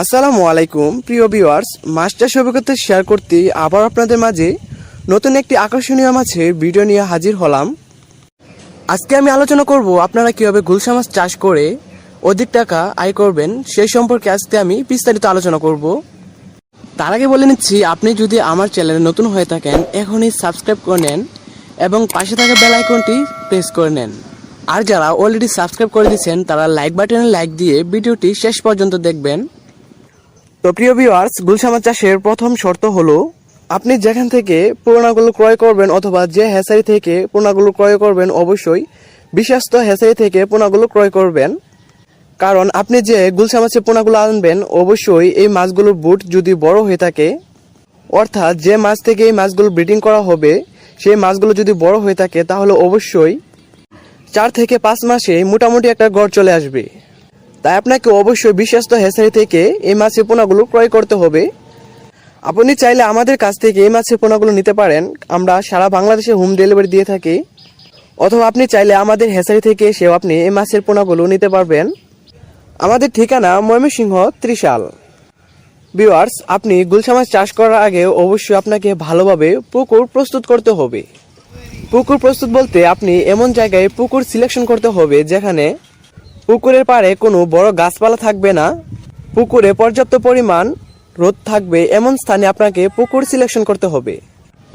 আসসালামু আলাইকুম, প্রিয় ভিউয়ার্স। মাস্টার অভিজ্ঞতা শেয়ার করতে আবার আপনাদের মাঝে নতুন একটি আকর্ষণীয় মাছের ভিডিও নিয়ে হাজির হলাম। আজকে আমি আলোচনা করব আপনারা কীভাবে গুলশা মাছ চাষ করে অধিক টাকা আয় করবেন, সেই সম্পর্কে আজকে আমি বিস্তারিত আলোচনা করব। তার আগে বলে নিচ্ছি, আপনি যদি আমার চ্যানেলে নতুন হয়ে থাকেন, এখনই সাবস্ক্রাইব করে নেন এবং পাশে থাকা বেল আইকনটি প্রেস করে নেন। আর যারা অলরেডি সাবস্ক্রাইব করে দিয়েছেন, তারা লাইক বাটনে লাইক দিয়ে ভিডিওটি শেষ পর্যন্ত দেখবেন। তো প্রিয় ভিউয়ার্স গুলশা মাছ চাষের প্রথম শর্ত হলো, আপনি যেখান থেকে পোনাগুলো ক্রয় করবেন অথবা যে হ্যাসারি থেকে পোনাগুলো ক্রয় করবেন, অবশ্যই বিশ্বস্ত হ্যাসারি থেকে পোনাগুলো ক্রয় করবেন। কারণ আপনি যে গুলশা মাছের পোনাগুলো আনবেন, অবশ্যই এই মাছগুলোর বুট যদি বড় হয়ে থাকে, অর্থাৎ যে মাছ থেকে এই মাছগুলো ব্রিডিং করা হবে, সেই মাছগুলো যদি বড় হয়ে থাকে, তাহলে অবশ্যই চার থেকে পাঁচ মাসে মোটামুটি একটা গড় চলে আসবে। তাই আপনাকে অবশ্যই বিশ্বস্ত হেসারি থেকে এই মাছের পোনাগুলো ক্রয় করতে হবে। আপনি চাইলে আমাদের কাছ থেকে এই মাছের পোনাগুলো নিতে পারেন। আমরা সারা বাংলাদেশে হোম ডেলিভারি দিয়ে থাকি। অথবা আপনি চাইলে আমাদের হেসারি থেকে এসেও আপনি এই মাছের পোনাগুলো নিতে পারবেন। আমাদের ঠিকানা ময়মনসিংহ, ত্রিশাল। ভিউয়ার্স, আপনি গুলশা মাছ চাষ করার আগে অবশ্যই আপনাকে ভালোভাবে পুকুর প্রস্তুত করতে হবে। পুকুর প্রস্তুত বলতে আপনি এমন জায়গায় পুকুর সিলেকশন করতে হবে যেখানে পুকুরের পাড়ে কোনো বড় গাছপালা থাকবে না। পুকুরে পর্যাপ্ত পরিমাণ রোদ থাকবে, এমন স্থানে আপনাকে পুকুর সিলেকশন করতে হবে।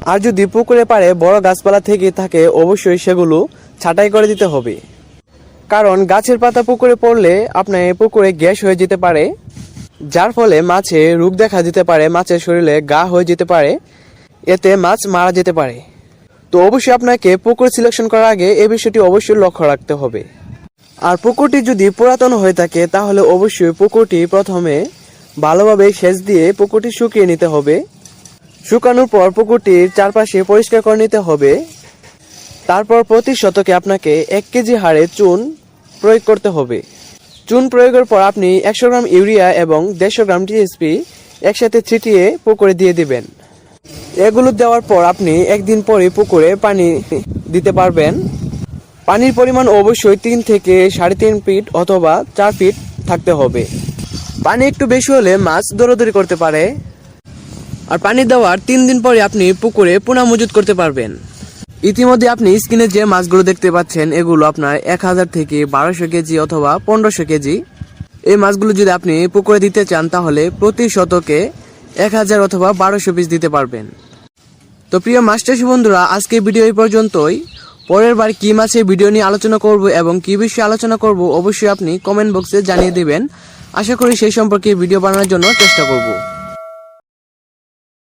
আর যদি পুকুরের পাড়ে বড় গাছপালা থেকে থাকে, অবশ্যই সেগুলো ছাঁটাই করে দিতে হবে। কারণ গাছের পাতা পুকুরে পড়লে আপনার পুকুরে গ্যাস হয়ে যেতে পারে, যার ফলে মাছে রোগ দেখা দিতে পারে, মাছের শরীরে গা হয়ে যেতে পারে, এতে মাছ মারা যেতে পারে। তো অবশ্যই আপনাকে পুকুর সিলেকশন করার আগে এই বিষয়টি অবশ্যই লক্ষ্য রাখতে হবে। আর পুকুরটি যদি পুরাতন হয়ে থাকে, তাহলে অবশ্যই পুকুরটি প্রথমে ভালোভাবে সেচ দিয়ে পুকুরটি শুকিয়ে নিতে হবে। শুকানোর পর পুকুরটির চারপাশে পরিষ্কার করে নিতে হবে। তারপর প্রতি শতকে আপনাকে এক কেজি হারে চুন প্রয়োগ করতে হবে। চুন প্রয়োগের পর আপনি একশো গ্রাম ইউরিয়া এবং দেড়শো গ্রাম টিএসপি একসাথে ছিটিয়ে পুকুরে দিয়ে দিবেন। এগুলো দেওয়ার পর আপনি একদিন পরে পুকুরে পানি দিতে পারবেন। পানির পরিমাণ অবশ্যই তিন থেকে সাড়ে তিন ফিট অথবা চার ফিট থাকতে হবে। পানি একটু বেশি হলে মাছ দৌড়াদৌড়ি করতে পারে। আর পানি দেওয়ার তিন দিন পরে আপনি পুকুরে পুনঃ মজুত করতে পারবেন। ইতিমধ্যে আপনি স্ক্রিনে যে মাছগুলো দেখতে পাচ্ছেন, এগুলো আপনার এক হাজার থেকে বারোশো কেজি অথবা পনেরোশো কেজি। এই মাছগুলো যদি আপনি পুকুরে দিতে চান, তাহলে প্রতি শতকে এক হাজার অথবা বারোশো পিস দিতে পারবেন। তো প্রিয় মাস্টার্স বন্ধুরা আজকে ভিডিও এই পর্যন্তই। পরের বার কী মাছের ভিডিও নিয়ে আলোচনা করব এবং কী বিষয়ে আলোচনা করব অবশ্যই আপনি কমেন্ট বক্সে জানিয়ে দেবেন। আশা করি সেই সম্পর্কে ভিডিও বানানোর জন্য চেষ্টা করব।